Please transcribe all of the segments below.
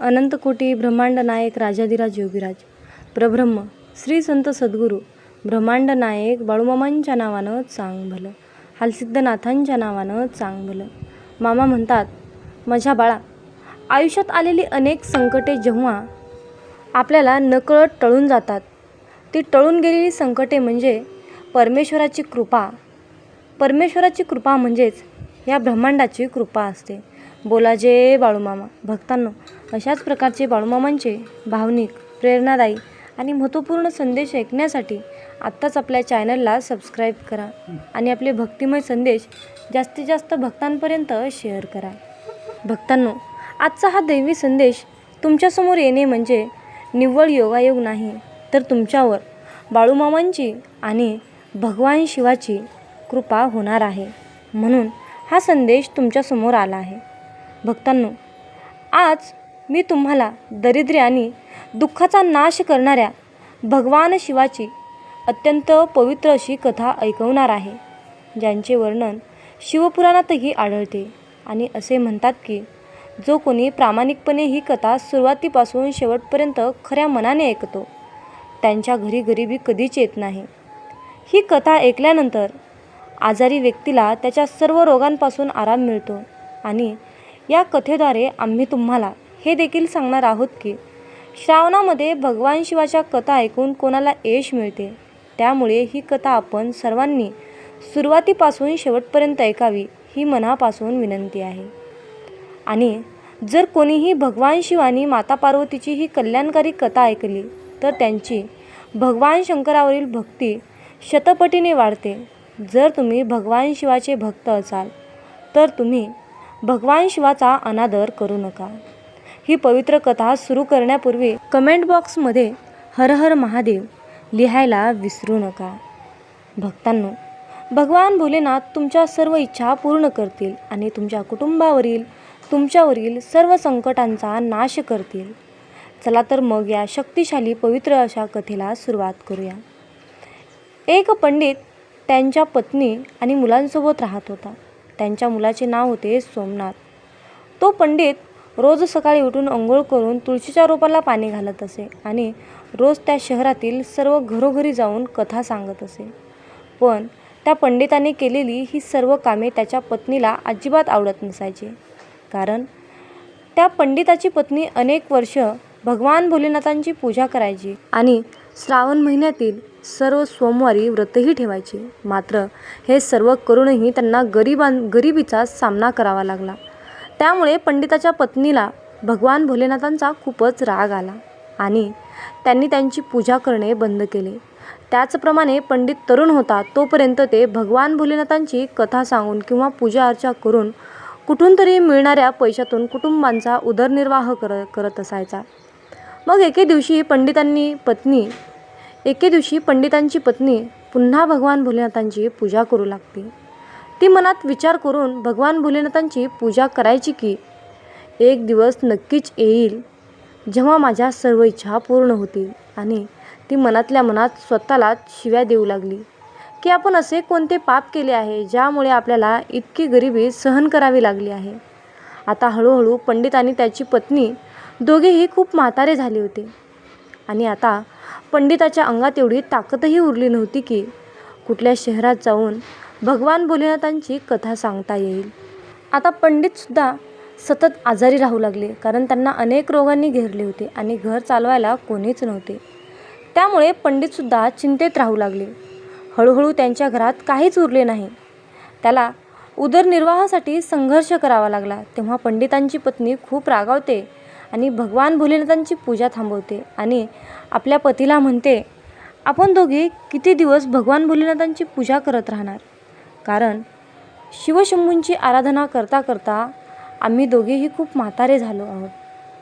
अनंतकोटी ब्रह्मांड नायक राजाधिराज योगीराज. प्रब्रह्म श्री संत सद्गुरू ब्रह्मांड नायक बाळूमामांच्या नावानं चांग भलं हालसिद्धनाथांच्या नावानं चांग भलं. मामा म्हणतात माझ्या बाळा आयुष्यात आलेली अनेक संकटे जेव्हा आपल्याला नकळत टळून जातात ती टळून गेलेली संकटे म्हणजे परमेश्वराची कृपा. परमेश्वराची कृपा म्हणजेच या ब्रह्मांडाची कृपा असते. बोला जे बाळूमामा. भक्तांनो अशाच प्रकारचे बाळूमामांचे भावनिक प्रेरणादायी आणि महत्त्वपूर्ण संदेश ऐकण्यासाठी आत्ताच आपल्या चॅनलला सबस्क्राईब करा आणि आपले भक्तिमय संदेश जास्तीत जास्त भक्तांपर्यंत शेअर करा. भक्तांनो आजचा हा दैवी संदेश तुमच्यासमोर येणे म्हणजे निव्वळ योगायोग नाही तर तुमच्यावर बाळूमामांची आणि भगवान शिवाची कृपा होणार आहे म्हणून हा संदेश तुमच्यासमोर आला आहे. भक्तांनो आज मी तुम्हाला दरिद्र्य आणि दुःखाचा नाश करणाऱ्या भगवान शिवाची अत्यंत पवित्र अशी कथा ऐकवणार आहे ज्यांचे वर्णन शिवपुराणातही आढळते. आणि असे म्हणतात की जो कोणी प्रामाणिकपणे ही कथा सुरुवातीपासून शेवटपर्यंत खऱ्या मनाने ऐकतो त्यांच्या घरी गरिबी कधीच येत नाही. ही कथा ऐकल्यानंतर आजारी व्यक्तीला त्याच्या सर्व रोगांपासून आराम मिळतो आणि या कथेद्वारे आम्ही तुम्हाला हे देखील सांगणार आहोत की श्रावणामध्ये भगवान शिवाच्या कथा ऐकून कोणाला यश मिळते त्यामुळे ही कथा आपण सर्वांनी सुरुवातीपासून शेवटपर्यंत ऐकावी ही मनापासून विनंती आहे. आणि जर कोणीही भगवान शिव आणि माता पार्वतीची ही कल्याणकारी कथा ऐकली तर त्यांची भगवान शंकरावरील भक्ती शतपटीने वाढते. जर तुम्ही भगवान शिवाचे भक्त असाल तर तुम्ही भगवान शिवाचा अनादर करू नका. ही पवित्र कथा सुरू करण्यापूर्वी कमेंट बॉक्समध्ये हर हर महादेव लिहायला विसरू नका. भक्तांनो भगवान भोलेनाथ तुमच्या सर्व इच्छा पूर्ण करतील आणि तुमच्या कुटुंबावरील तुमच्यावरील सर्व संकटांचा नाश करतील. चला तर मग या शक्तिशाली पवित्र अशा कथेला सुरुवात करूया. एक पंडित त्यांच्या पत्नी आणि मुलांसोबत राहत होता. त्यांच्या मुलाचे नाव होते सोमनाथ. तो पंडित रोज सकाळी उठून अंघोळ करून तुळशीच्या रोपाला पाणी घालत असे आणि रोज त्या शहरातील सर्व घरोघरी जाऊन कथा सांगत असे. पण त्या पंडिताने केलेली ही सर्व कामे त्याच्या पत्नीला अजिबात आवडत नसायची. कारण त्या पंडिताची पत्नी अनेक वर्ष भगवान भोलेनाथांची पूजा करायची आणि श्रावण महिन्यातील सर्व सोमवारी व्रतही ठेवायची. मात्र हे सर्व करूनही त्यांना गरिबां गरिबीचा सामना करावा लागला. त्यामुळे पंडिताच्या पत्नीला भगवान भोलेनाथांचा खूपच राग आला आणि त्यांनी त्यांची पूजा करणे बंद केले. त्याचप्रमाणे पंडित तरुण होता तोपर्यंत ते भगवान भोलेनाथांची कथा सांगून किंवा पूजा अर्चा करून कुठून तरी मिळणाऱ्या पैशातून कुटुंबांचा उदरनिर्वाह कर करत असायचा. मग एके दिवशी पंडितांनी पत्नी एके दिवशी पंडितांची पत्नी पुन्हा भगवान भोलेनाथांची पूजा करू लागते ती मनात विचार करून भगवान भोलेनाथांची पूजा करायची की एक दिवस नक्कीच येईल जेव्हा माझ्या सर्व इच्छा पूर्ण होतील. आणि ती मनातल्या मनात स्वतःलाच शिव्या देऊ लागली की आपण असे कोणते पाप केले आहे ज्यामुळे आपल्याला इतकी गरिबी सहन करावी लागली आहे. आता हळूहळू पंडित आणि त्याची पत्नी दोघेही खूप म्हातारे झाले होते. आणि आता पंडिताच्या अंगात एवढी ताकदही उरली नव्हती की कुठल्या शहरात जाऊन भगवान भोलेनाथांची कथा सांगता येईल. आता पंडितसुद्धा सतत आजारी राहू लागले कारण त्यांना अनेक रोगांनी घेरले होते आणि घर चालवायला कोणीच नव्हते. त्यामुळे पंडितसुद्धा चिंतेत राहू लागले. हळूहळू त्यांच्या घरात काहीच उरले नाही. त्याला उदरनिर्वाहासाठी संघर्ष करावा लागला तेव्हा पंडितांची पत्नी खूप रागावते आणि भगवान भोलेनाथांची पूजा थांबवते आणि आपल्या पतीला म्हणते आपण दोघे किती दिवस भगवान भोलेनाथांची पूजा करत राहणार? कारण शिवशंभूंची आराधना करता करता आम्ही दोघेही खूप म्हातारे झालो आहोत.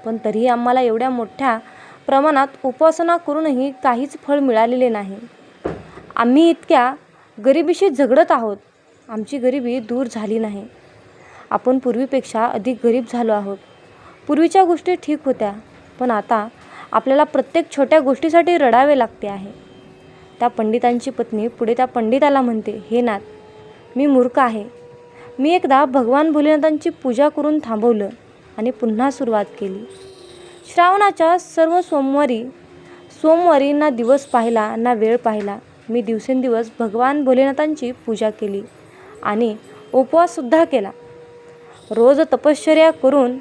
पण तरीही आम्हाला एवढ्या मोठ्या प्रमाणात उपासना करूनही काहीच फळ मिळालेले नाही. आम्ही इतक्या गरिबीशी झगडत आहोत. आमची गरिबी दूर झाली नाही. आपण पूर्वीपेक्षा अधिक गरीब झालो आहोत. पूर्वीच्या गोष्टी ठीक होत्या पण आता आपल्याला प्रत्येक छोट्या गोष्टीसाठी रडावे लागते आहे. त्या पंडितांची पत्नी पुढे त्या पंडिताला म्हणते हे नाथ मी मूर्ख आहे. मी एकदा भगवान भोलेनाथांची पूजा करून थांबवलं आणि पुन्हा सुरुवात केली. श्रावणाच्या सर्व सोमवारी सोमवारी ना दिवस पाहिला ना वेळ पाहिला. मी दिवसेंदिवस भगवान भोलेनाथांची पूजा केली आणि उपवाससुद्धा केला. रोज तपश्चर्या करून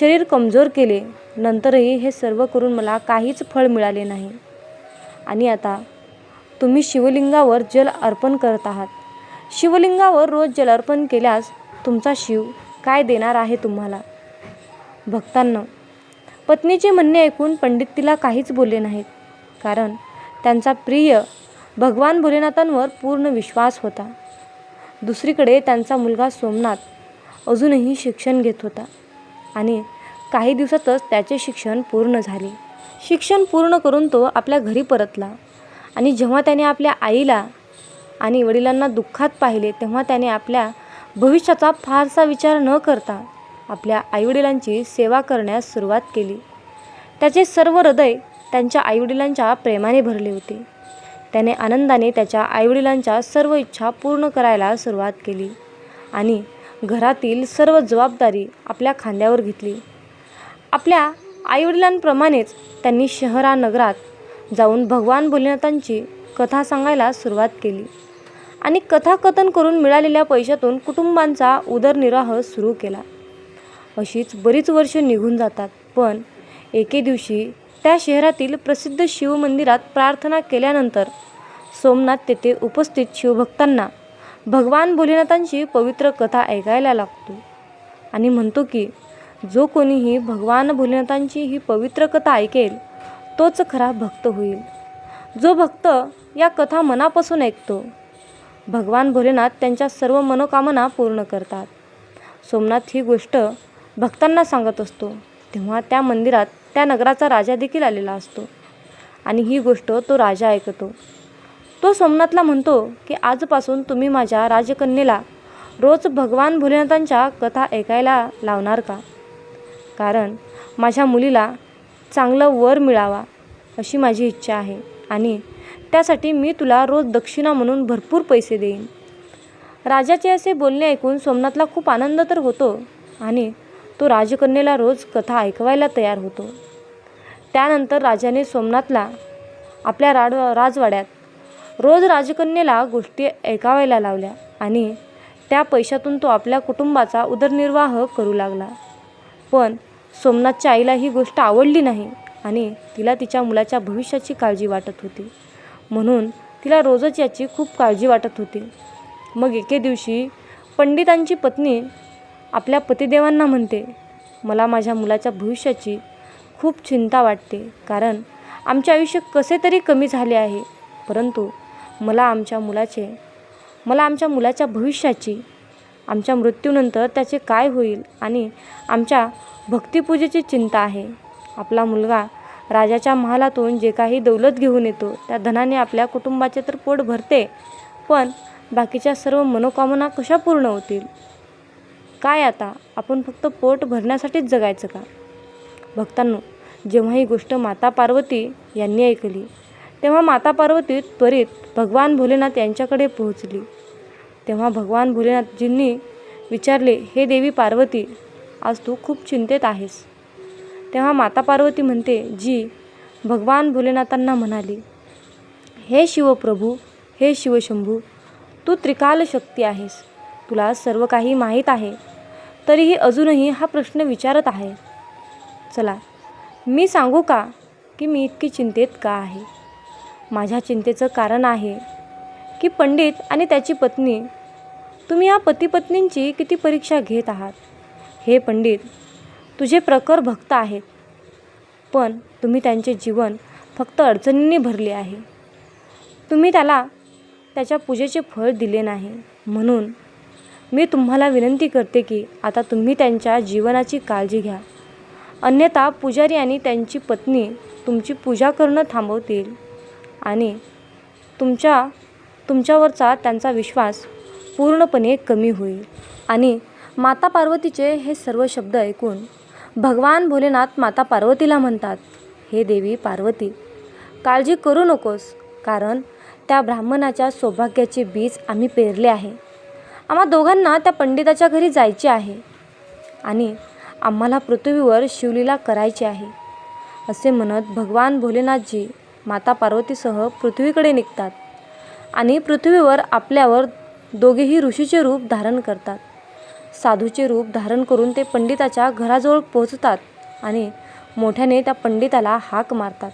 शरीर कमजोर केले. नंतरही हे सर्व करून मला काहीच फळ मिळाले नाही. आणि आता तुम्ही शिवलिंगावर जल अर्पण करत आहात. शिवलिंगावर रोज जलार्पण केल्यास तुमचा शिव काय देणार आहे तुम्हाला? भक्तांना पत्नीचे म्हणणे ऐकून पंडित तिला काहीच बोलले नाहीत. कारण त्यांचा प्रिय भगवान भोलेनाथांवर पूर्ण विश्वास होता. दुसरीकडे त्यांचा मुलगा सोमनाथ अजूनही शिक्षण घेत होता आणि काही दिवसातच त्याचे शिक्षण पूर्ण झाले. शिक्षण पूर्ण करून तो आपल्या घरी परतला आणि जेव्हा त्याने आपल्या आईला आणि वडिलांना दुःखात पाहिले तेव्हा त्याने आपल्या भविष्याचा फारसा विचार न करता आपल्या आईवडिलांची सेवा करण्यास सुरुवात केली. त्याचे सर्व हृदय त्यांच्या आईवडिलांच्या प्रेमाने भरले होते. त्याने आनंदाने त्याच्या आईवडिलांच्या सर्व इच्छा पूर्ण करायला सुरुवात केली आणि घरातील सर्व जबाबदारी आपल्या खांद्यावर घेतली. आपल्या आईवडिलांप्रमाणेच त्यांनी शहरानगरात जाऊन भगवान भोलेनाथांची कथा सांगायला सुरुवात केली. आणि कथाकथन करून मिळालेल्या पैशातून कुटुंबांचा उदरनिर्वाह सुरू केला. अशीच बरीच वर्ष निघून जातात पण एके दिवशी त्या शहरातील प्रसिद्ध शिवमंदिरात प्रार्थना केल्यानंतर सोमनाथ तेथे उपस्थित शिवभक्तांना भगवान भोलेनाथांची पवित्र कथा ऐकायला लागतो आणि म्हणतो की जो कोणीही भगवान भोलेनाथांची ही पवित्र कथा ऐकेल तोच खरा भक्त होईल. जो भक्त या कथा मनापासून ऐकतो भगवान भोलेनाथ त्यांच्या सर्व मनोकामना पूर्ण करतात. सोमनाथ ही गोष्ट भक्तांना सांगत असतो. तेव्हा त्या मंदिरात त्या नगराचा राजा देखील आलेला असतो. आणि ही गोष्ट तो राजा ऐकतो. तो सोमनाथला म्हणतो की आजपासून तुम्ही माझ्या राजकन्येला रोज भगवान भोलेनाथांच्या कथा ऐकायला लावणार का? कारण माझ्या मुलीला चांगलं वर मिळावा अशी माझी इच्छा आहे आणि त्यासाठी मी तुला रोज दक्षिणा म्हणून भरपूर पैसे देईन. राजाचे असे बोलणे ऐकून सोमनाथला खूप आनंद तर होतो आणि तो राजकन्येला रोज कथा ऐकवायला तयार होतो. त्यानंतर राजाने सोमनाथला आपल्या राड राजवाड्यात रोज राजकन्येला गोष्टी ऐकावायला लावल्या आणि त्या पैशातून तो आपल्या कुटुंबाचा उदरनिर्वाह करू लागला. पण सोमनाथच्या आईला ही गोष्ट आवडली नाही आणि तिला तिच्या मुलाच्या भविष्याची काळजी वाटत होती. म्हणून तिला रोजच याची खूप काळजी वाटत होती. मग एके दिवशी पंडितांची पत्नी आपल्या पतिदेवांना म्हणते मला माझ्या मुलाच्या भविष्याची खूप चिंता वाटते कारण आमचे आयुष्य कसे तरी कमी झाले आहे. परंतु मला आमच्या मुलाचे मला आमच्या मुलाच्या भविष्याची आमच्या मृत्यूनंतर त्याचे काय होईल आणि आमच्या भक्तिपूजेची चिंता आहे. आपला मुलगा राजाच्या महालातून जे काही दौलत घेऊन येतो त्या धनाने आपल्या कुटुंबाचे तर पोट भरते पण बाकीच्या सर्व मनोकामना कशा पूर्ण होतील? काय आता? आपण फक्त पोट भरण्यासाठीच जगायचं का? भक्तांनो जेव्हा ही गोष्ट माता पार्वती यांनी ऐकली तेव्हा माता पार्वती त्वरित भगवान भोलेनाथ यांच्याकडे पोहोचली. तेव्हा भगवान भोलेनाथजींनी विचारले हे देवी पार्वती आज तू खूप चिंतेत आहेस. तेव्हा माता पार्वती म्हणते जी भगवान भोलेनाथांना म्हणाली हे शिवप्रभू हे शिवशंभू तू त्रिकाल शक्ती आहेस. तुला सर्व काही माहीत आहे. तरीही अजूनही हा प्रश्न विचारत आहे. चला मी सांगू का की मी इतकी चिंतेत का आहे? माझ्या चिंतेचं कारण आहे की पंडित आणि त्याची पत्नी तुम्ही या पतीपत्नींची किती परीक्षा घेत आहात? हे पंडित तुझे प्रखर भक्त आहेत पण तुम्ही त्यांचे जीवन फक्त अडचणींनी भरले आहे. तुम्ही त्याला त्याच्या पूजेचे फळ दिले नाही. म्हणून मी तुम्हाला विनंती करते की आता तुम्ही त्यांच्या जीवनाची काळजी घ्या. अन्यथा पुजारी आणि त्यांची पत्नी तुमची पूजा करणं थांबवतील आणि तुमच्या तुमच्यावरचा त्यांचा विश्वास पूर्णपणे कमी होईल. आणि माता पार्वतीचे हे सर्व शब्द ऐकून भगवान भोलेनाथ माता पार्वतीला म्हणतात हे देवी पार्वती काळजी करू नकोस कारण त्या ब्राह्मणाच्या सौभाग्याचे बीज आम्ही पेरले आहे. आम्हा दोघांना त्या पंडिताच्या घरी जायचे आहे आणि आम्हाला पृथ्वीवर शिवलीला करायची आहे. असे म्हणत भगवान भोलेनाथजी माता पार्वतीसह पृथ्वीकडे निघतात आणि पृथ्वीवर आपल्यावर दोघेही ऋषीचे रूप धारण करतात. साधूचे रूप धारण करून ते पंडिताच्या घराजवळ पोहोचतात आणि मोठ्याने त्या पंडिताला हाक मारतात.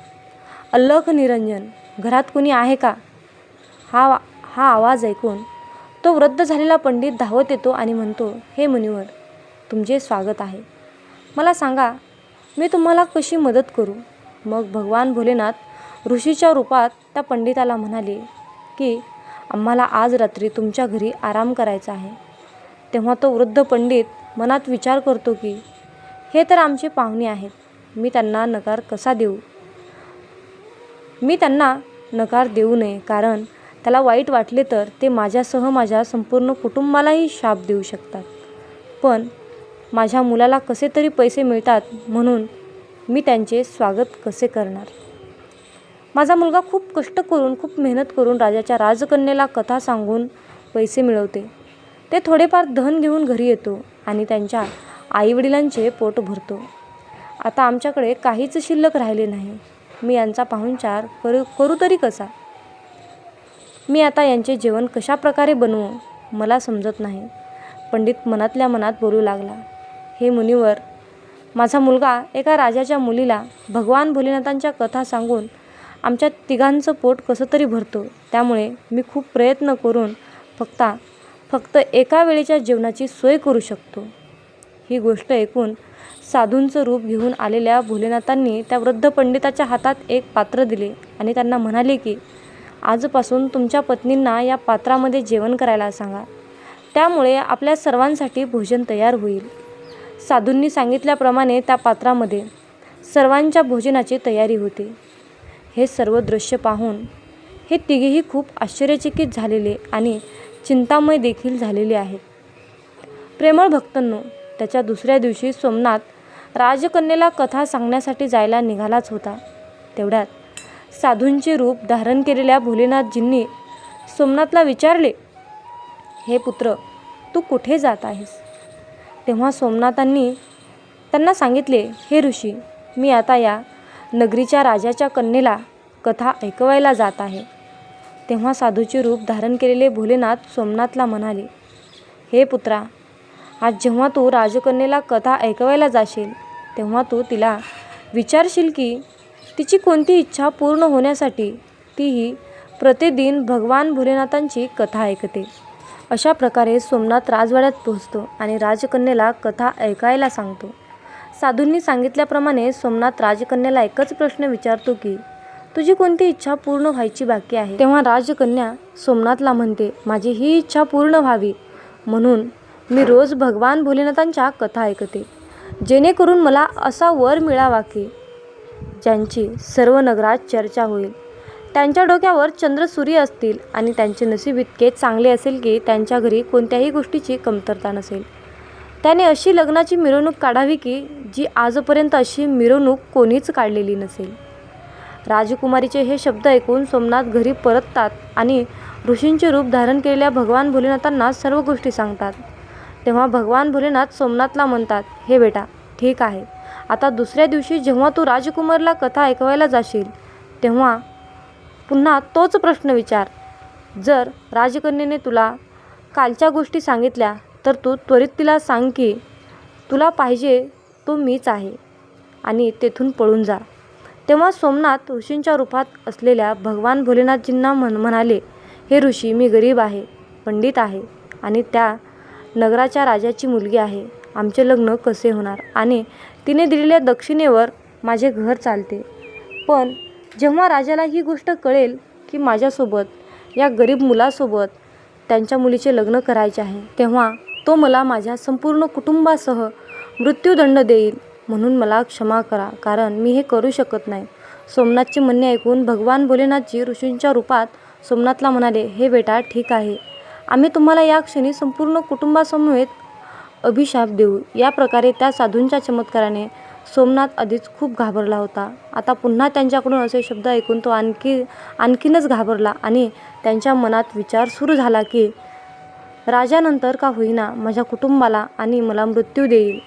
अल्लख निरंजन घरात कुणी आहे का? हा हा आवाज ऐकून तो वृद्ध झालेला पंडित धावत येतो आणि म्हणतो हे मुनिवर तुमचे स्वागत आहे. मला सांगा मी तुम्हाला कशी मदत करू? मग भगवान भोलेनाथ ऋषीच्या रूपात त्या पंडिताला म्हणाले की आम्हाला आज रात्री तुमच्या घरी आराम करायचा आहे. तेव्हा तो वृद्ध पंडित मनात विचार करतो की हे तर आमचे पाहुणे आहेत. मी त्यांना नकार कसा देऊ? मी त्यांना नकार देऊ नये कारण त्याला वाईट वाटले तर ते माझ्यासह माझ्या संपूर्ण कुटुंबालाही शाप देऊ शकतात. पण माझ्या मुलाला कसे तरी पैसे मिळतात म्हणून मी त्यांचे स्वागत कसे करणार? माझा मुलगा खूप कष्ट करून खूप मेहनत करून राजाच्या राजकन्येला कथा सांगून पैसे मिळवते. ते थोडेफार धन घेऊन घरी येतो आणि त्यांच्या आईवडिलांचे पोट भरतो. आता आमच्याकडे काहीच शिल्लक राहिले नाही. मी यांचा पाहुणचार करू करू तरी कसा? मी आता यांचे जेवण कशा प्रकारे बनवू मला समजत नाही. पंडित मनातल्या मनात बोलू लागला. हे मुनिवर माझा मुलगा एका राजाच्या मुलीला भगवान भोलेनाथांच्या कथा सांगून आमच्या तिघांचं पोट कसं तरी भरतो त्यामुळे मी खूप प्रयत्न करून फक्त फक्त एका वेळेच्या जेवणाची सोय करू शकतो. ही गोष्ट ऐकून साधूंचं रूप घेऊन आलेल्या भोलेनाथांनी त्या वृद्ध पंडिताच्या हातात एक पात्र दिले आणि त्यांना म्हणाले की आजपासून तुमच्या पत्नींना या पात्रामध्ये जेवण करायला सांगा. त्यामुळे आपल्या सर्वांसाठी भोजन तयार होईल. साधूंनी सांगितल्याप्रमाणे त्या पात्रामध्ये सर्वांच्या भोजनाची तयारी होते. हे सर्व दृश्य पाहून हे तिघेही खूप आश्चर्यचकित झालेले आणि चिंतामय देखील झालेले आहेत प्रेमळ भक्तांनो त्याच्या दुसऱ्या दिवशी सोमनाथ राजकन्येला कथा सांगण्यासाठी जायला निघालाच होता. तेवढ्यात साधूंचे रूप धारण केलेल्या भोलेनाथजींनी सोमनाथला विचारले हे पुत्र तू कुठे जात आहेस? तेव्हा सोमनाथांनी त्यांना सांगितले हे ऋषी मी आता या नगरीच्या राजाच्या कन्येला कथा ऐकवायला जात आहे. तेव्हा साधूचे रूप धारण केलेले भोलेनाथ सोमनाथला म्हणाले हे पुत्रा आज जेव्हा तू राजकन्येला कथा ऐकवायला जाशील तेव्हा तू तिला विचारशील की तिची कोणती इच्छा पूर्ण होण्यासाठी तीही प्रतिदिन भगवान भोलेनाथांची कथा ऐकते. अशा प्रकारे सोमनाथ राजवाड्यात पोहोचतो आणि राजकन्येला कथा ऐकायला सांगतो. साधूंनी सांगितल्याप्रमाणे सोमनाथ राजकन्याला एकच प्रश्न विचारतो की तुझी कोणती इच्छा पूर्ण व्हायची बाकी आहे? तेव्हा राजकन्या सोमनाथला म्हणते माझी ही इच्छा पूर्ण व्हावी. म्हणून मी रोज भगवान भोलेनाथांच्या कथा ऐकते जेणेकरून मला असा वर मिळावा की ज्यांची सर्व नगरात चर्चा होईल. त्यांच्या डोक्यावर चंद्र सूर्य असतील आणि त्यांचे नशीब इतके चांगले असेल की त्यांच्या घरी कोणत्याही गोष्टीची कमतरता नसेल. त्याने अशी लग्नाची मिरवणूक काढावी की जी आजपर्यंत अशी मिरवणूक कोणीच काढलेली नसेल. राजकुमारीचे हे शब्द ऐकून सोमनाथ घरी परततात आणि ऋषींचे रूप धारण केलेल्या भगवान भोलेनाथांना सर्व गोष्टी सांगतात. तेव्हा भगवान भोलेनाथ सोमनाथला म्हणतात हे बेटा ठीक आहे. आता दुसऱ्या दिवशी जेव्हा तू राजकुमारला कथा ऐकवायला जाशील तेव्हा पुन्हा तोच प्रश्न विचार. जर राजकन्येने तुला कालच्या गोष्टी सांगितल्या तर तू त्वरित तिला सांग की तुला पाहिजे तो मीच आहे आणि तेथून पळून जा. तेव्हा सोमनाथ ऋषींच्या रूपात असलेल्या भगवान भोलेनाथजींना म्हण म्हणाले हे ऋषी मी गरीब आहे पंडित आहे आणि त्या नगराच्या राजाची मुलगी आहे. आमचे लग्न कसे होणार? आणि तिने दिलेल्या दक्षिणेवर माझे घर चालते. पण जेव्हा राजाला ही गोष्ट कळेल की माझ्यासोबत या गरीब मुलासोबत त्यांच्या मुलीचे लग्न करायचे आहे तेव्हा तो मला माझ्या संपूर्ण कुटुंबासह मृत्यूदंड देईल म्हणून मला क्षमा करा कारण मी हे करू शकत नाही. सोमनाथचे म्हणणे ऐकून भगवान भोलेनाथजी ऋषींच्या रूपात सोमनाथला म्हणाले हे बेटा ठीक आहे. आम्ही तुम्हाला या क्षणी संपूर्ण कुटुंबासमवेत अभिशाप देऊ. या प्रकारे त्या साधूंच्या चमत्काराने सोमनाथ आधीच खूप घाबरला होता. आता पुन्हा त्यांच्याकडून असे शब्द ऐकून तो आणखी आणखीनच घाबरला आणि त्यांच्या मनात विचार सुरू झाला की राजानंतर का होईना माझ्या कुटुंबाला आणि मला मृत्यू देईल.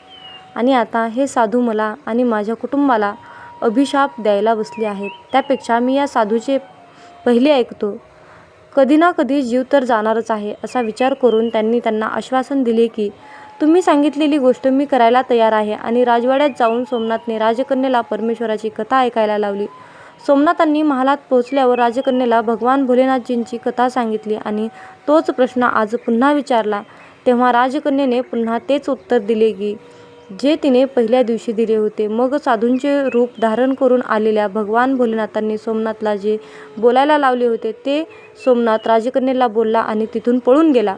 आणि आता हे साधू मला आणि माझ्या कुटुंबाला अभिशाप द्यायला बसले आहेत. त्यापेक्षा मी या साधूचे पहिले ऐकतो. कधी ना कधी जीव तर जाणारच आहे असा विचार करून त्यांनी त्यांना आश्वासन दिले की तुम्ही सांगितलेली गोष्ट मी करायला तयार आहे आणि राजवाड्यात जाऊन सोमनाथने राजकन्येला परमेश्वराची कथा ऐकायला लावली. सोमनाथांनी महालात पोहोचल्यावर राजकन्येला भगवान भोलेनाथजींची कथा सांगितली आणि तोच प्रश्न आज पुन्हा विचारला. तेव्हा राजकन्येने पुन्हा तेच उत्तर दिले की जे तिने पहिल्या दिवशी दिले होते. मग साधूंचे रूप धारण करून आलेल्या भगवान भोलेनाथांनी सोमनाथला जे बोलायला लावले होते ते सोमनाथ राजकन्येला बोलला आणि तिथून पळून गेला.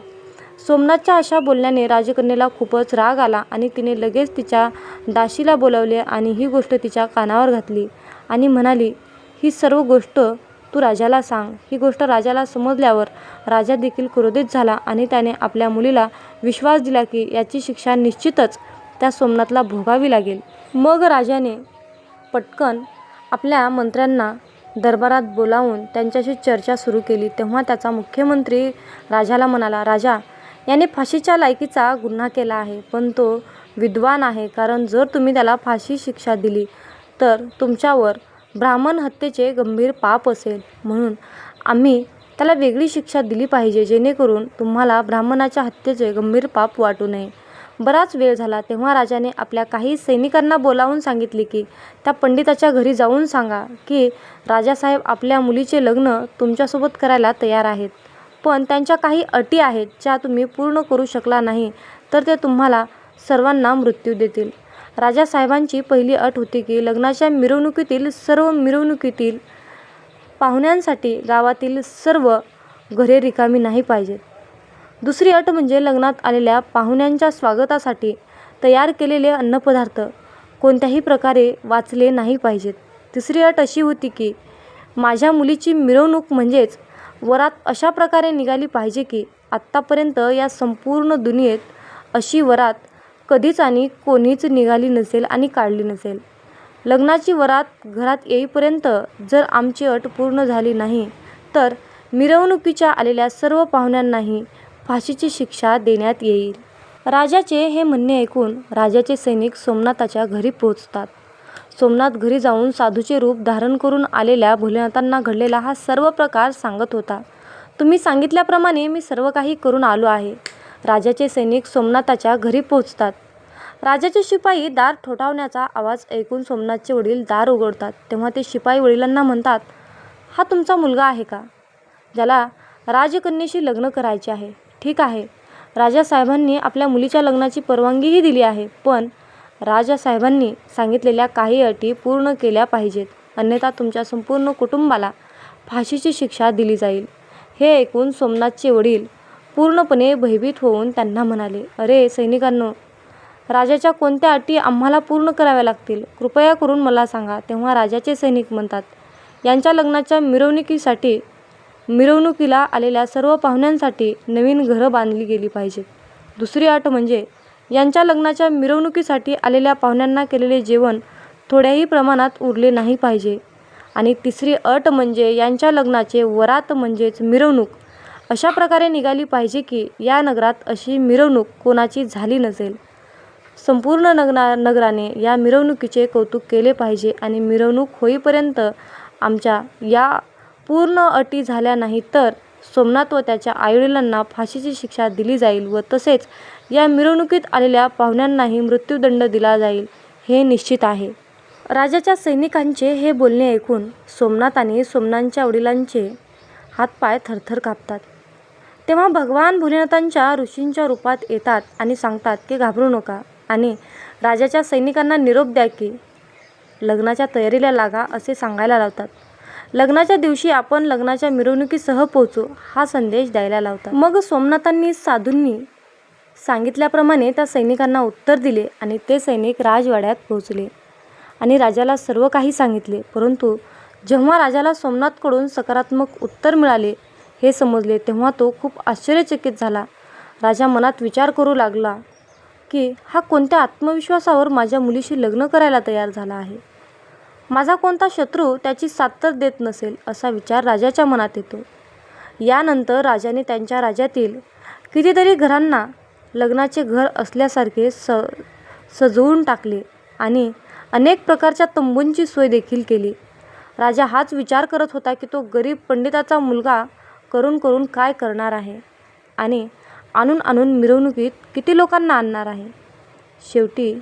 सोमनाथच्या अशा बोलण्याने राजकन्येला खूपच राग आला आणि तिने लगेच तिच्या दाशीला बोलावले आणि ही गोष्ट तिच्या कानावर घातली आणि म्हणाली ही सर्व गोष्ट तू राजाला सांग. ही गोष्ट राजाला समजल्यावर राजा देखील क्रोधित झाला आणि त्याने आपल्या मुलीला विश्वास दिला की याची शिक्षा निश्चितच त्या सोमनाथला भोगावी लागेल. मग राजाने पटकन आपल्या मंत्र्यांना दरबारात बोलावून त्यांच्याशी चर्चा सुरू केली. तेव्हा त्याचा मुख्यमंत्री राजाला म्हणाला राजा याने फाशीच्या लायकीचा गुन्हा केला आहे पण तो विद्वान आहे. कारण जर तुम्ही त्याला फाशी शिक्षा दिली तर तुमच्यावर ब्राह्मण हत्येचे गंभीर पाप असेल. म्हणून आम्ही त्याला वेगळी शिक्षा दिली पाहिजे जेणेकरून तुम्हाला ब्राह्मणाच्या हत्येचे गंभीर पाप वाटू नये. बराच वेळ झाला तेव्हा राजाने आपल्या काही सैनिकांना बोलावून सांगितले की त्या पंडिताच्या घरी जाऊन सांगा की राजासाहेब आपल्या मुलीचे लग्न तुमच्यासोबत करायला तयार आहेत. पण त्यांच्या काही अटी आहेत ज्या तुम्ही पूर्ण करू शकला नाही तर ते तुम्हाला सर्वांना मृत्यू देतील. राजासाहेबांची पहिली अट होती की लग्नाच्या मिरवणुकीतील सर्व मिरवणुकीतील पाहुण्यांसाठी गावातील सर्व घरे रिकामी नाही पाहिजेत. दुसरी अट म्हणजे लग्नात आलेल्या पाहुण्यांच्या स्वागतासाठी तयार केलेले अन्नपदार्थ कोणत्याही प्रकारे वाचले नाही पाहिजेत. तिसरी अट अशी होती की माझ्या मुलीची मिरवणूक म्हणजेच वरात अशा प्रकारे निघाली पाहिजे की आत्तापर्यंत या संपूर्ण दुनियेत अशी वरात कधीच आणि कोणीच निघाली नसेल आणि काढली नसेल. लग्नाची वरात घरात येईपर्यंत जर आमची अट पूर्ण झाली नाही तर मिरवणुकीच्या आलेल्या सर्व पाहुण्यांनाही फाशीची शिक्षा देण्यात येईल. राजाचे हे म्हणणे ऐकून राजाचे सैनिक सोमनाथाच्या घरी पोहोचतात. सोमनाथ घरी जाऊन साधूचे रूप धारण करून आलेल्या भोलेनाथांना घडलेला हा सर्व प्रकार सांगत होता. तुम्ही सांगितल्याप्रमाणे मी सर्व काही करून आलो आहे. राजाचे सैनिक सोमनाथाच्या घरी पोहोचतात. राजाचे शिपाई दार ठोठावण्याचा आवाज ऐकून सोमनाथचे वडील दार उघडतात. तेव्हा ते शिपाई वडिलांना म्हणतात हा तुमचा मुलगा आहे का? ज्याला राजकन्येशी लग्न करायचे आहे. ठीक आहे. राजासाहेबांनी आपल्या मुलीच्या लग्नाची परवानगीही दिली आहे. पण राजासाहेबांनी सांगितलेल्या काही अटी पूर्ण केल्या पाहिजेत. अन्यथा तुमच्या संपूर्ण कुटुंबाला फाशीची शिक्षा दिली जाईल. हे ऐकून सोमनाथचे वडील पूर्णपणे भयभीत होऊन त्यांना म्हणाले अरे सैनिकांनो राजाच्या कोणत्या अटी आम्हाला पूर्ण कराव्या लागतील? कृपया करून मला सांगा तेव्हा राजाचे सैनिक म्हणतात यांच्या लग्नाच्या मिरवणुकीसाठी मिरवणुकीला आलेल्या सर्व पाहुण्यांसाठी नवीन घरं बांधली गेली पाहिजेत. दुसरी अट म्हणजे यांच्या लग्नाच्या मिरवणुकीसाठी आलेल्या पाहुण्यांना केलेले जेवण थोड्याही प्रमाणात उरले नाही पाहिजे. आणि तिसरी अट म्हणजे यांच्या लग्नाचे वरात म्हणजेच मिरवणूक अशा प्रकारे निघाली पाहिजे की या नगरात अशी मिरवणूक कोणाची झाली नसेल. संपूर्ण नगना नगराने या मिरवणुकीचे कौतुक केले पाहिजे आणि मिरवणूक होईपर्यंत आमच्या या पूर्ण अटी झाल्या नाही तर सोमनाथ व त्याच्या आईवडिलांना फाशीची शिक्षा दिली जाईल व तसेच या मिरवणुकीत आलेल्या पाहुण्यांनाही मृत्यूदंड दिला जाईल हे निश्चित आहे. राजाच्या सैनिकांचे हे बोलणे ऐकून सोमनाथ आणि सोमनाथच्या वडिलांचे हातपाय थरथर कापतात. तेव्हा भगवान भोलेनाथांच्या ऋषींच्या रूपात येतात आणि सांगतात की घाबरू नका आणि राजाच्या सैनिकांना निरोप द्या की लग्नाच्या तयारीला लागा असे सांगायला लावतात. लग्नाच्या दिवशी आपण लग्नाच्या मिरवणुकीसह पोहोचू हा संदेश द्यायला लावतात. मग सोमनाथांनी साधूंनी सांगितल्याप्रमाणे त्या सैनिकांना उत्तर दिले आणि ते सैनिक राजवाड्यात पोहोचले आणि राजाला सर्व काही सांगितले. परंतु जेव्हा राजाला सोमनाथकडून सकारात्मक उत्तर मिळाले हे समजले तेव्हा तो खूप आश्चर्यचकित झाला. राजा मनात विचार करू लागला की हा कोणत्या आत्मविश्वासावर माझ्या मुलीशी लग्न करायला तयार झाला आहे? माझा कोणता शत्रू त्याची साथ तर देत नसेल असा विचार राजाच्या मनात येतो यानंतर राजाने त्यांच्या राज्यातील कितीतरी घरांना लग्नाचे घर असल्यासारखे स सजवून टाकले आणि अनेक प्रकारच्या तंबूंची सोय देखील केली. राजा हाच विचार करत होता की तो गरीब पंडिताचा मुलगा करून करून काय करणार आहे आणि आणून आणून मिरवणुकीत किती लोकांना आणणार आहे. शेवटी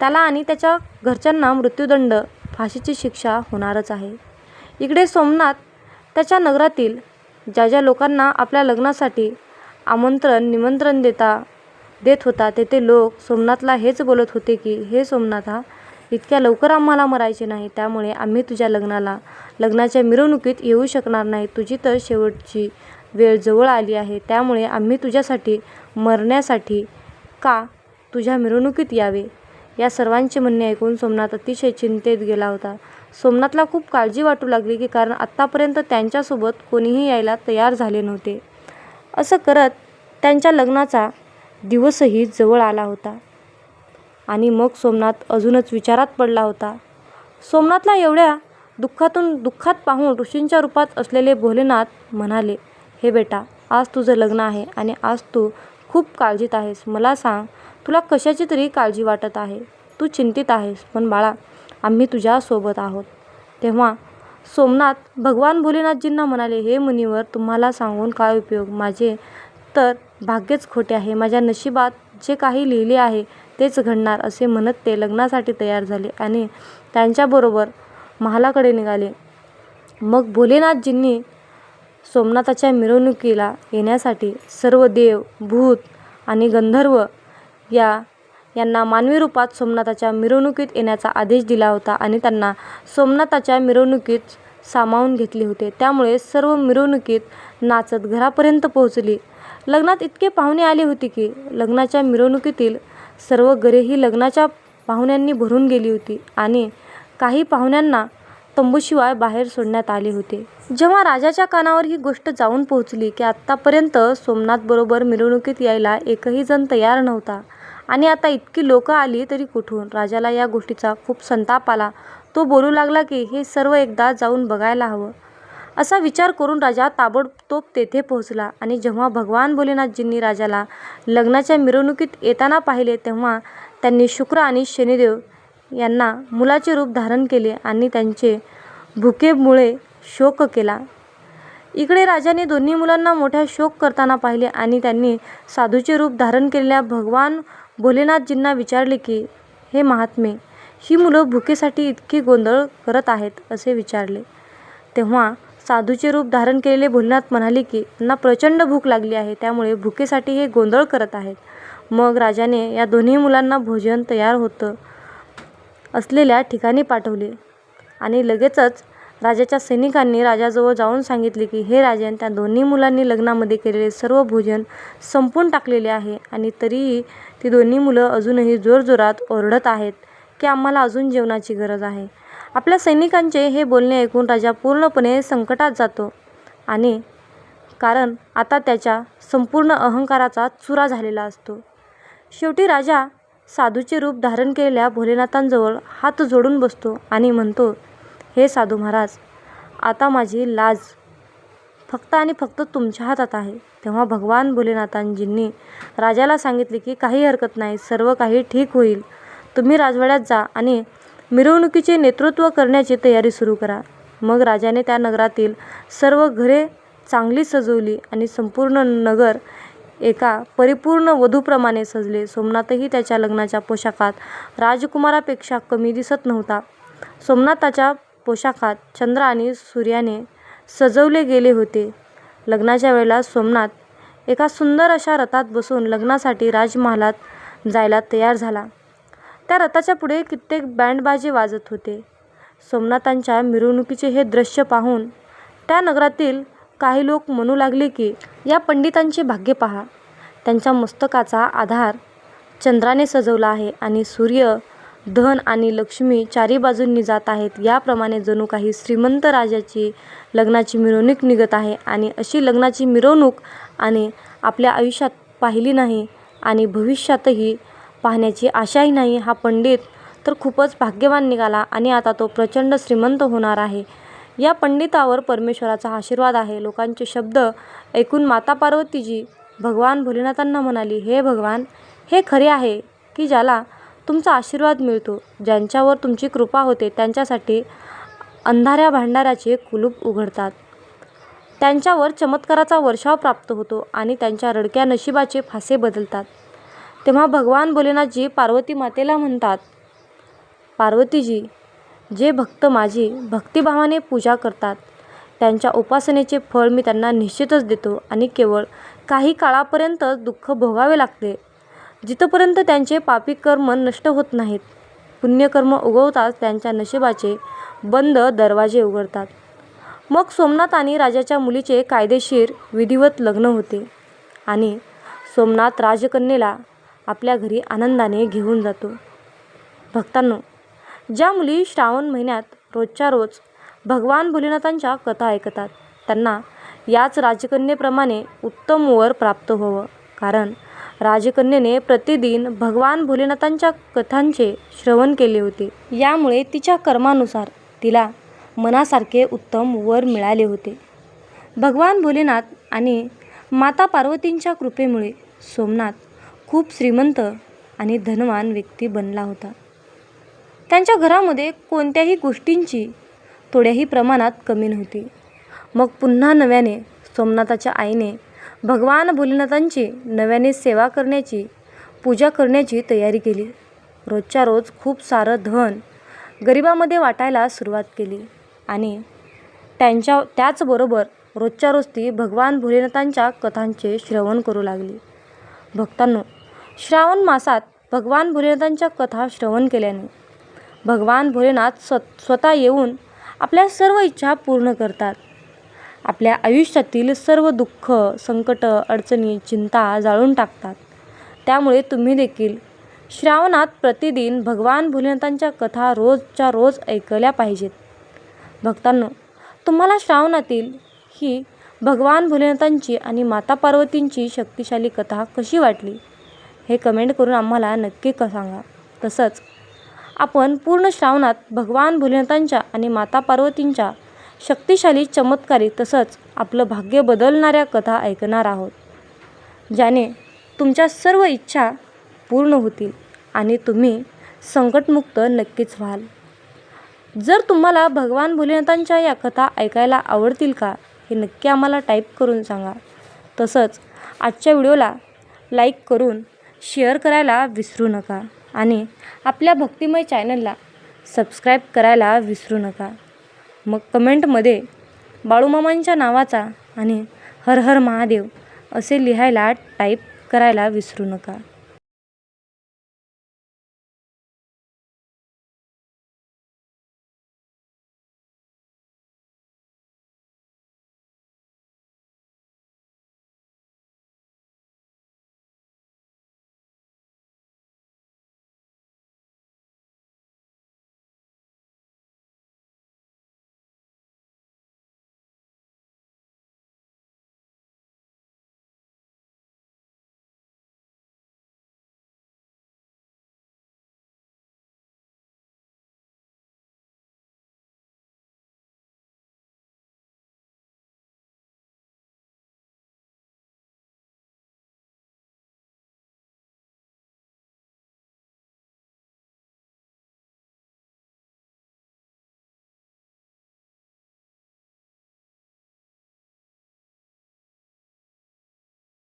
त्याला आणि त्याच्या घरच्यांना मृत्यूदंड फाशीची शिक्षा होणारच आहे. इकडे सोमनाथ त्याच्या नगरातील ज्या ज्या लोकांना आपल्या लग्नासाठी आमंत्रण निमंत्रण देता देत होता तेथे लोक सोमनाथला हेच बोलत होते की हे सोमनाथा, इतक्या लवकर आम्हाला मरायचे नाही. त्यामुळे आम्ही तुझ्या लग्नाला, लग्नाच्या मिरवणुकीत येऊ शकणार नाही. तुझी तर शेवटची वेळ जवळ आली आहे. त्यामुळे आम्ही तुझ्यासाठी मरण्यासाठी का तुझ्या मिरवणुकीत यावे? या सर्वांचे म्हणणे ऐकून सोमनाथ अतिशय चिंतेत गेला होता. सोमनाथला खूप काळजी वाटू लागली की कारण आत्तापर्यंत त्यांच्यासोबत कोणीही यायला तयार झाले नव्हते. असं करत त्यांच्या लग्नाचा दिवसही जवळ आला होता आणि मग सोमनाथ अजूनच विचारात पडला होता. सोमनाथला एवढ्या दुःखातून दुःखात पाहून ऋषींच्या रूपात असलेले भोलेनाथ म्हणाले, हे बेटा, आज तुझं लग्न आहे आणि आज तू खूप काळजीत आहेस. मला सांग, तुला कशाची तरी काळजी वाटत आहे. तू चिंतित आहेस. पण बाळा, आम्ही तुझ्यासोबत आहोत. तेव्हा सोमनाथ भगवान भोलेनाथजींना म्हणाले, हे मुनिवर, तुम्हाला सांगून काय उपयोग? माझे तर भाग्यच खोटे आहे. माझ्या नशिबात जे काही लिहिले आहे तेच घडणार. असे म्हणत ते लग्नासाठी तयार झाले आणि त्यांच्याबरोबर महालाकडे निघाले. मग भोलेनाथजींनी सोमनाथाच्या मिरवणुकीला येण्यासाठी सर्व देव, भूत आणि गंधर्व या यांना मानवी रूपात सोमनाथाच्या मिरवणुकीत येण्याचा आदेश दिला होता आणि त्यांना सोमनाथाच्या मिरवणुकीत सामावून घेतले होते. त्यामुळे सर्व मिरवणुकीत नाचत घरापर्यंत पोहोचली. लग्नात इतके पाहुणे आले होते की लग्नाच्या मिरवणुकीतील सर्व घरेही लग्नाच्या पाहुण्यांनी भरून गेली होती आणि काही पाहुण्यांना तंबूशिवाय बाहेर सोडण्यात आले होते. जेव्हा राजाच्या कानावर ही गोष्ट जाऊन पोहोचली की आत्तापर्यंत सोमनाथबरोबर मिरवणुकीत यायला एकही जण तयार नव्हता आणि आता इतकी लोकं आली तरी कुठून? राजाला या गोष्टीचा खूप संताप आला. तो बोलू लागला की हे सर्व एकदा जाऊन बघायला हवं. असा विचार करून राजा ताबडतोब तेथे पोहोचला आणि जेव्हा भगवान भोलेनाथजींनी राजाला लग्नाच्या मिरवणुकीत येताना पाहिले तेव्हा त्यांनी शुक्र आणि शनिदेव यांना मुलाचे रूप धारण केले आणि त्यांचे भुकेमुळे शोक केला. इकडे राजाने दोन्ही मुलांना मोठा शोक करताना पाहिले आणि त्यांनी साधूचे रूप धारण केलेल्या भगवान भोलेनाथजींना विचारले की हे महात्मे, ही मुलं भुकेसाठी इतकी गोंधळ करत आहेत असे विचारले. तेव्हा साधूचे रूप धारण केलेले भोलेनाथ म्हणाले की त्यांना प्रचंड भूक लागली आहे. त्यामुळे भुकेसाठी हे गोंधळ करत आहेत. मग राजाने या दोन्ही मुलांना भोजन तयार होतं असलेल्या ठिकाणी पाठवले आणि लगेचच राजाच्या सैनिकांनी राजाजवळ जाऊन सांगितले की हे राजन, त्या दोन्ही मुलांनी लग्नामध्ये केलेले सर्व भोजन संपून टाकलेले आहे आणि तरीही ती दोन्ही मुलं अजूनही जोरजोरात ओरडत आहेत की आम्हाला अजून जेवणाची गरज आहे. आपल्या सैनिकांचे हे बोलणे ऐकून राजा पूर्णपणे संकटात जातो आणि कारण आता त्याच्या संपूर्ण अहंकाराचा चुरा झालेला असतो. शेवटी राजा साधूचे रूप धारण केलेल्या भोलेनाथांजवळ हात जोडून बसतो आणि म्हणतो, हे साधू महाराज, आता माझी लाज फक्त आणि फक्त तुमच्या हातात आहे. तेव्हा भगवान भोलेनाथांजींनी राजाला सांगितले की काही हरकत नाही. सर्व काही ठीक होईल. तुम्ही राजवाड्यात जा आणि मिरवणुकीचे नेतृत्व करण्याची तयारी सुरू करा. मग राजाने त्या नगरातील सर्व घरे चांगली सजवली आणि संपूर्ण नगर एका परिपूर्ण वधूप्रमाणे सजले. सोमनाथही त्याच्या लग्नाच्या पोशाखात राजकुमारापेक्षा कमी दिसत नव्हता. सोमनाथाच्या पोशाखात चंद्र आणि सूर्याने सजवले गेले होते. लग्नाच्या वेळेला सोमनाथ एका सुंदर अशा रथात बसून लग्नासाठी राजमहालात जायला तयार झाला. त्या रथाच्या पुढे कित्येक बँडबाजे वाजत होते. सोमनाथांच्या मिरवणुकीचे हे दृश्य पाहून त्या नगरातील काही लोक म्हणू लागले की या पंडितांचे भाग्य पहा. त्यांच्या मस्तकाचा आधार चंद्राने सजवला आहे आणि सूर्य, धन आणि लक्ष्मी चारी बाजूंनी जात आहेत. याप्रमाणे जणू काही श्रीमंत राजाची लग्नाची मिरवणूक निघत आहे आणि अशी लग्नाची मिरवणूक आणि आपल्या आयुष्यात पाहिली नाही आणि भविष्यातही पाहण्याची आशाही नाही. हा पंडित तर खूपच भाग्यवान निघाला आणि आता तो प्रचंड श्रीमंत होणार आहे. या पंडितावर परमेश्वराचा आशीर्वाद आहे. लोकांचे शब्द ऐकून माता पार्वतीजी भगवान भोलेनाथांना म्हणाली, हे भगवान, हे खरे आहे की ज्याला तुमचा आशीर्वाद मिळतो. ज्यांच्यावर तुमची कृपा होते त्यांच्यासाठी अंधाऱ्या भांडाराचे कुलूप उघडतात. त्यांच्यावर चमत्काराचा वर्षाव प्राप्त होतो आणि त्यांच्या रडक्या नशिबाचे फासे बदलतात. तेव्हा भगवान भोलेनाथजी पार्वती मातेला म्हणतात पार्वतीजी जे भक्त माझी भक्तिभावाने पूजा करतात त्यांच्या उपासनेचे फळ मी त्यांना निश्चितच देतो आणि केवळ काही काळापर्यंतच दुःख भोगावे लागते. जिथपर्यंत त्यांचे पापी कर्म नष्ट होत नाहीत पुण्यकर्म उगवताच त्यांच्या नशिबाचे बंद दरवाजे उघडतात. मग सोमनाथ आणि राजाच्या मुलीचे कायदेशीर विधिवत लग्न होते आणि सोमनाथ राजकन्येला आपल्या घरी आनंदाने घेऊन जातो. भक्तांनो ज्या मुली श्रावण महिन्यात रोजच्या रोज भगवान भोलेनाथांच्या कथा ऐकतात त्यांना याच राजकन्येप्रमाणे उत्तम वर प्राप्त व्हावं. कारण राजकन्येने प्रतिदिन भगवान भोलेनाथांच्या कथांचे श्रवण केले होते. यामुळे तिच्या कर्मानुसार तिला मनासारखे उत्तम वर मिळाले होते. भगवान भोलेनाथ आणि माता पार्वतींच्या कृपेमुळे सोमनाथ खूप श्रीमंत आणि धनवान व्यक्ती बनला होता. त्यांच्या घरामध्ये कोणत्याही गोष्टींची थोड्याही प्रमाणात कमी नव्हती. मग पुन्हा नव्याने सोमनाथाच्या आईने भगवान भोलेनाथांची नव्याने सेवा करण्याची पूजा करण्याची तयारी केली. रोजच्या रोज खूप सारं धन गरिबामध्ये वाटायला सुरुवात केली आणि त्यांच्या त्याचबरोबर रोजच्या रोज ती भगवान भोलेनाथांच्या कथांचे श्रवण करू लागली. भक्तांनो श्रावण मासात भगवान भोलेनाथांच्या कथा श्रवण केल्याने भगवान भोलेनाथ स्व स्वतः येऊन आपल्या सर्व इच्छा पूर्ण करतात. आपल्या आयुष्यातील सर्व दुःख संकट अडचणी चिंता जाळून टाकतात. त्यामुळे तुम्ही देखील श्रावणात प्रतिदिन भगवान भोलेनाथांच्या कथा रोजच्या रोज ऐकल्या पाहिजेत. भक्तांनो तुम्हाला श्रावणातील ही भगवान भोलेनाथांची आणि माता पार्वतींची शक्तिशाली कथा कशी वाटली हे कमेंट करून आम्हाला नक्की क सांगा. तसंच आपण पूर्ण श्रावणात भगवान भोलेनाथांच्या आणि माता पार्वतींच्या शक्तिशाली चमत्कारी तसंच आपलं भाग्य बदलणाऱ्या कथा ऐकणार आहोत ज्याने तुमच्या सर्व इच्छा पूर्ण होतील आणि तुम्ही संकटमुक्त नक्कीच व्हाल. जर तुम्हाला भगवान भोलेनाथांच्या या कथा ऐकायला आवडतील का हे नक्की आम्हाला टाईप करून सांगा. तसंच आजच्या व्हिडिओला लाईक करून शेअर करायला विसरू नका आणि आपल्या भक्तिमय चॅनलला सबस्क्राईब करायला विसरू नका. मग कमेंटमध्ये बाळूमामांच्या नावाचा आणि हर हर महादेव असे लिहायला टाईप करायला विसरू नका.